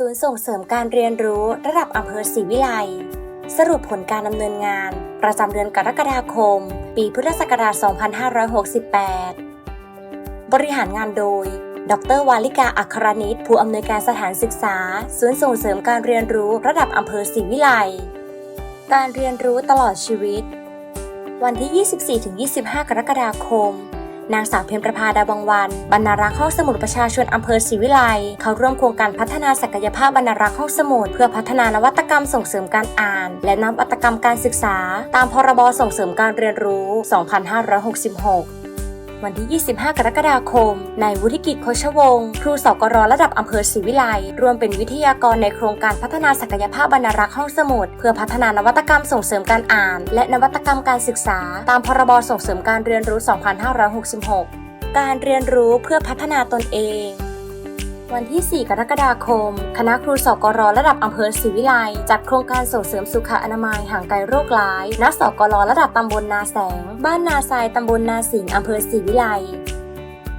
ศูนย์ส่งเสริมการเรียนรู้ระดับอำเภอศรีวิไลสรุปผลการดำเนินงาน ประจำเดือนกรกฎาคม ปีพุทธศักราช 2568 บริหารงานโดย ดรวาลิกาอัครนิตผู้อำนวยการสถานศึกษา ศูนย์ส่งเสริมการเรียนรู้ระดับอำเภอศรีวิไลการเรียนรู้ตลอดชีวิต วันที่ 24-25 กรกฎาคม นางสาวเพ็ญประภาดาบังวันบรรณารักษ์ห้องสมุดประชาชนอำเภอศรีวิไลเขาร่วมโครงการพัฒนาศักยภาพบรรณารักษ์ห้องสมุดเพื่อพัฒนานวัตกรรมส่งเสริมการอ่าน และนวัตกรรมการศึกษา ตามพรบส่งเสริมการเรียนรู้ 2566 วันที่ 25 กรกฎาคมนายวุฒิกิจโคชวงศ์ครูสกรระดับอำเภอศรีวิไลรวมเป็นวิทยากรในโครงการพัฒนาศักยภาพบรรณารักษ์ห้องสมุด เพื่อพัฒนานวัตกรรมส่งเสริมการอ่าน และนวัตกรรมการศึกษา ตามพรบส่งเสริมการเรียนรู้ 2566 การเรียนรู้เพื่อพัฒนาตนเอง วันที่ 4 กรกฎาคม คณะครูสกรระดับอำเภอศรีวิไลจัดโครงการส่งเสริมสุขอนามัยห่างไกลโรคร้ายณสกรระดับตำบลนาแสง บ้านนาทรายตำบลนาสิงห์อำเภอศรีวิไล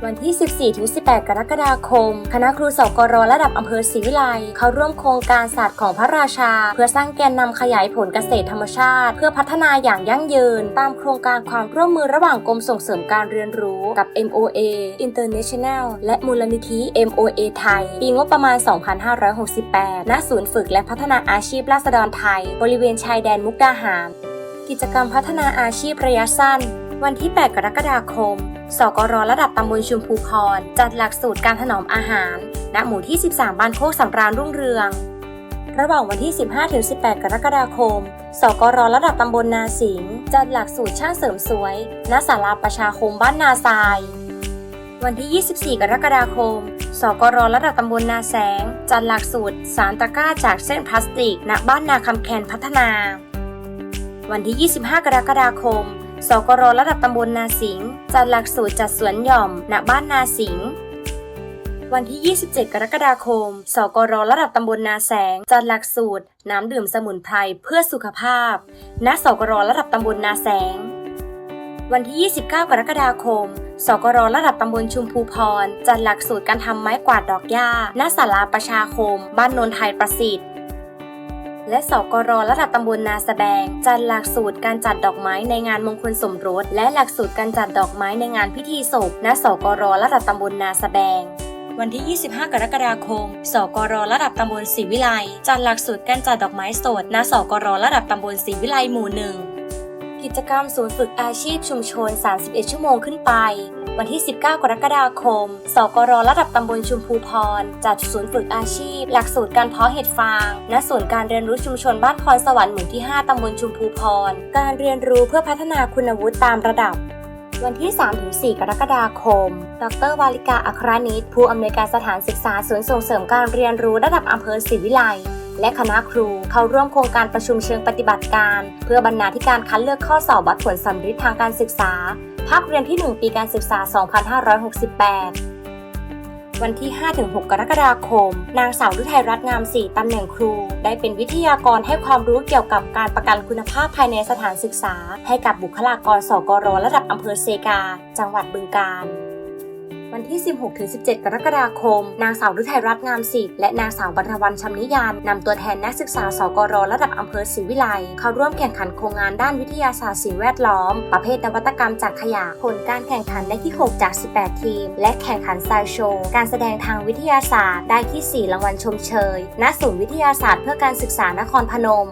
วันที่ 14-18 กรกฎาคม คณะครูสกรระดับอำเภอศรีวิไลเขาร่วมโครงการศาสตร์ของพระราชา เพื่อสร้างแกนนำขยายผลเกษตรธรรมชาติ เพื่อพัฒนาอย่างยั่งยืน ตามโครงการความร่วมมือระหว่างกรมส่งเสริมการเรียนรู้กับ MOA International และมูลนิธิ MOA ไทย ปีงบประมาณ 2568 ณ ศูนย์ฝึกและพัฒนาอาชีพราษฎรไทย บริเวณชายแดนมุกดาหาร กิจกรรมพัฒนาอาชีพระยะสั้น วันที่ 8 กรกฎาคม สกรระดับตำบลชุมพูพร จัดหลักสูตรการถนอมอาหาร ณ หมู่ที่ 13 บ้านโคกสำราญรุ่งเรือง ระหว่างวันที่ 15-18 กรกฎาคม สกรระดับตำบลนาสิงห์จัดหลักสูตรช่างเสริมสวย ณ ศาลาประชาคมบ้านนาทราย วันที่ 24 กรกฎาคม สกรระดับตำบลนาแสง จัดหลักสูตรสารตะกร้าจากเส้นพลาสติก ณ บ้านนาคำแคนพัฒนา วันที่ 25 กรกฎาคม สกรระดับตำบลนาสิงห์จัดหลักสูตรจัดสวนหย่อม ณ บ้านนาสิงห์วันที่ 27 กรกฎาคม สกรระดับตำบลนาแสง จัดหลักสูตร น้ำดื่มสมุนไพรเพื่อสุขภาพ ณ สกรระดับตำบลนาแสง วันที่ 29 กรกฎาคม สกรระดับตำบลชุมพูพร จัดหลักสูตรการทำไม้กวาดดอกหญ้า ณ ศาลาประชาคม บ้านโนนไทยประสิทธิ์ และสกรระดับตำบลนาสะแบง จัดหลักสูตรการจัดดอกไม้ในงานมงคลสมรส และหลักสูตรการจัดดอกไม้ในงานพิธีศพณสกรระดับตำบลนาสะแบงวันที่ 25 กรกฎาคม สกรระดับตำบลศรีวิไล จัดหลักสูตรการจัดดอกไม้สด ณ สกรระดับตำบลศรีวิไลหมู่หนึ่ง กิจกรรมศูนย์ฝึกอาชีพชุมชน 31 ชั่วโมงขึ้นไป วันที่ 19 กรกฎาคม สกรระดับตำบลชุมพูพร จัดศูนย์ฝึกอาชีพ หลักสูตรการเพาะเห็ดฟาง ณ ศูนย์การเรียนรู้ชุมชนบ้านพรสวรรค์หมู่ที่ 5 ตำบลชุมพูพร การเรียนรู้เพื่อพัฒนาคุณวุฒิตามระดับวันที่ 3-4 กรกฎาคม ดร วาลิกาอัครนิต ผู้อำนวยการสถานศึกษาศูนย์ส่งเสริมการเรียนรู้ระดับอำเภอศรีวิไลและคณะครูเข้าร่วมโครงการประชุมเชิงปฏิบัติการ เพื่อบรรณาธิการคัดเลือกข้อสอบวัดผลสำฤทธิ์ทางการศึกษา ภาคเรียนที่ 1 ปีการศึกษา 2568 วันที่ 5-6 กรกฎาคม นางสาวฤทัยรัตน์งามศรีตำแหน่งครู ได้เป็นวิทยากรให้ความรู้เกี่ยวกับการประกันคุณภาพภายในสถานศึกษา ให้กับบุคลากรสกรระดับอำเภอเซกา จังหวัดบึงกาฬ วันที่ 16-17 กรกฎาคม นางสาวฤทัยรัตน์งามศิษย์และนางสาวบรรทวันชำนิยานนำตัวแทนนักศึกษาสกรระดับอำเภอศรีวิไลเข้าร่วมแข่งขันโครงงานด้านวิทยาศาสตร์สิ่งแวดล้อม ประเภทนวัตกรรมจากขยะผลการแข่งขันได้ที่ 6 จาก 18 ทีม และแข่งขันไซโชว์การแสดงทางวิทยาศาสตร์ได้ที่ 4 รางวัลชมเชยณศูนย์วิทยาศาสตร์เพื่อการศึกษานครพนม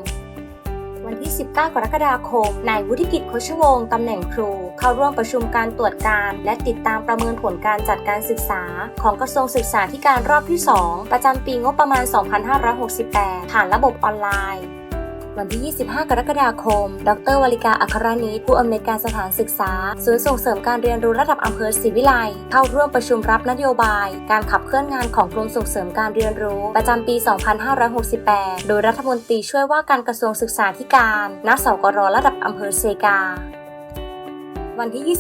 วันที่ 19 กรกฎาคมนายวุฒิกิจโคชวงศ์ตำแหน่งครู เข้าร่วมประชุมการตรวจการ และติดตามประเมินผลการจัดการศึกษา ของกระทรวงศึกษาธิการรอบที่ 2 ประจำปีงบประมาณ 2568 ผ่านระบบออนไลน์วันที่ 25 กรกฎาคม ดร วลิกา อัครนิตผู้อำนวยการสถานศึกษา ศูนย์ส่งเสริมการเรียนรู้ระดับอำเภอศรีวิไล เข้าร่วมประชุมรับนโยบาย การขับเคลื่อนงานของกรมส่งเสริมการเรียนรู้ ประจำปี 2568 โดยรัฐมนตรีช่วยว่าการกระทรวงศึกษาธิการ ณ สกรระดับอำเภอเซกา วันที่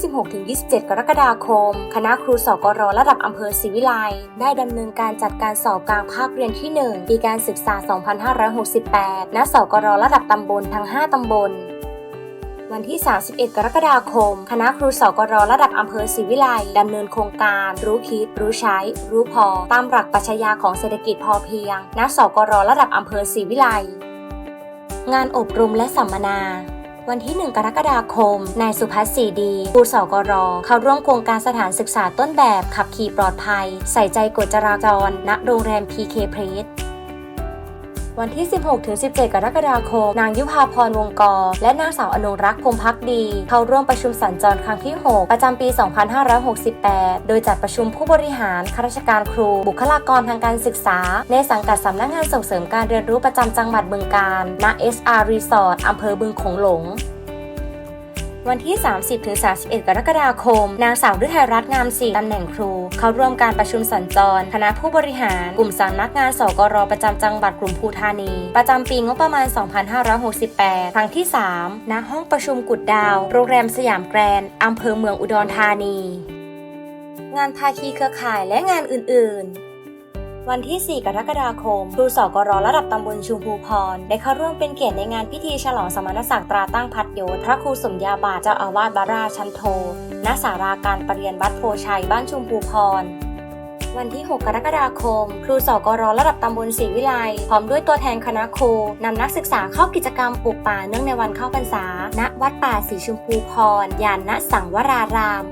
26-27 กรกฎาคม คณะครูสกรระดับอำเภอศรีวิไลได้ดำเนินการจัดการสอบกลางภาคเรียนที่ 1 ปีการศึกษา 2568 ณ สกรระดับตำบลทั้ง 5 ตำบลวันที่ 31 กรกฎาคม คณะครูสกรระดับอำเภอศรีวิไลดำเนินโครงการ รู้คิด รู้ใช้ รู้พอ ตามหลักปรัชญาของเศรษฐกิจพอเพียง ณ สกรระดับอำเภอศรีวิไลงานอบรมและสัมมนา วันที่ 1 กรกฎาคม นายสุพัฒน์ศรีดีผู้สกรเข้าร่วมโครงการสถานศึกษาต้นแบบขับขี่ปลอดภัย ใส่ใจกฎจราจร ณ โรงแรม PK p r e s วันที่ 16-17 กรกฎาคม นางยุพาพรวงกร และนางสาวอนงรักษ์พงพักดี เข้าร่วมประชุมสัญจรครั้งที่ 6 ประจำปี 2568 โดยจัดประชุมผู้บริหารข้าราชการครู บุคลากรทางการศึกษา ในสังกัดสำนักงานส่งเสริมการเรียนรู้ประจำจังหวัดบึงกาฬณ SR Resort อำเภอบึงโขงหลง วันที่ 30-31 กรกฎาคม นางสาวฤทัยรัตน์งามศรีตำแหน่งครู เข้าร่วมการประชุมสัญจร คณะผู้บริหาร กลุ่มสำนักงานสกรประจำจังหวัดกลุ่มภูธานี ประจำปีงบประมาณ 2568 ครั้งที่ 3 ณ ห้องประชุมกุดดาว โรงแรมสยามแกรนด์อำเภอเมืองอุดรธานี งานภาคีเครือข่ายและงานอื่น ๆ วันที่ 4 กรกฎาคมครูสกรระดับตำบลชุมพูพร ได้เข้าร่วมเป็นเกียรติในงานพิธีฉลองสมณศักดิ์ตราตั้งพัดยศพระครูสมยาบาทเจ้าอาวาสบาราชันโทณสาราการประเรียนวัดโพชัยบ้านชุมพูพร วันที่ 6 กรกฎาคม ครูสกรระดับตำบลศรีวิไลพร้อมด้วยตัวแทนคณะครูนำนักศึกษาเข้ากิจกรรมปลูกป่าเนื่องในวันเข้าพรรษา ณ วัดป่าศรีชุมพูพรยานณสังวราราม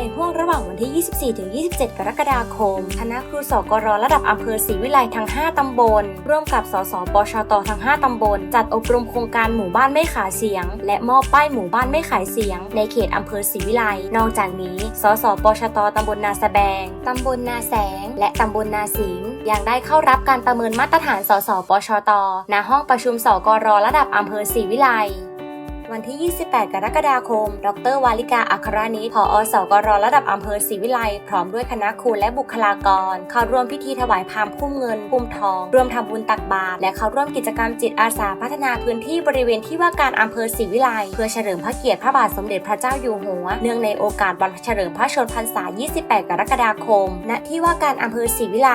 ในห่วงระหว่างวันที่ 24-27 กรกฎาคม คณะครูสกรระดับอำเภอศรีวิไลทั้ง 5 ตำบล ร่วมกับ สสปชตทั้ง 5 ตำบล จัดอบรมโครงการหมู่บ้านไม่ขายเสียง และมอบป้ายหมู่บ้านไม่ขายเสียง ในเขตอำเภอศรีวิไล นอกจากนี้ สสปชตตำบลนาสแบง ตำบลนาแสง และตำบลนาสิงยังได้เข้ารับการประเมินมาตรฐาน สสปชตณห้องประชุมสกรระดับอำเภอศรีวิไล วันที่ 28 กรกฎาคม ดร วาลิกาอัครนิตผอสกรระดับอำเภอศรีวิไลพร้อมด้วยคณะครูและบุคลากร เข้าร่วมพิธีถวายพานพุ่มเงินพุ่มทอง ร่วมทำบุญตักบาตรและเข้าร่วมกิจกรรมจิตอาสาพัฒนาพื้นที่บริเวณที่ว่าการอำเภอศรีวิไลเพื่อเฉลิมพระเกียรติพระบาทสมเด็จพระเจ้าอยู่หัว เนื่องในโอกาสวันเฉลิมพระชนมพรรษา 28 กรกฎาคม ณ ที่ว่าการอำเภอศรีวิไล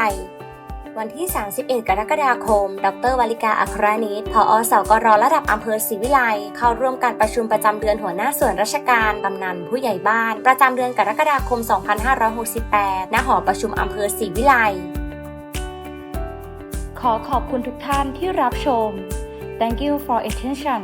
วันที่ 31 กรกฎาคม ดรวาลิกาอัครนิตผอสกรระดับอำเภอศรีวิไล เข้าร่วมการประชุมประจำเดือนหัวหน้าส่วนราชการกำนันผู้ใหญ่บ้าน ประจำเดือนกรกฎาคม 2568 ณ หอประชุมอำเภอศรีวิไล ขอขอบคุณทุกท่านที่รับชม Thank you for attention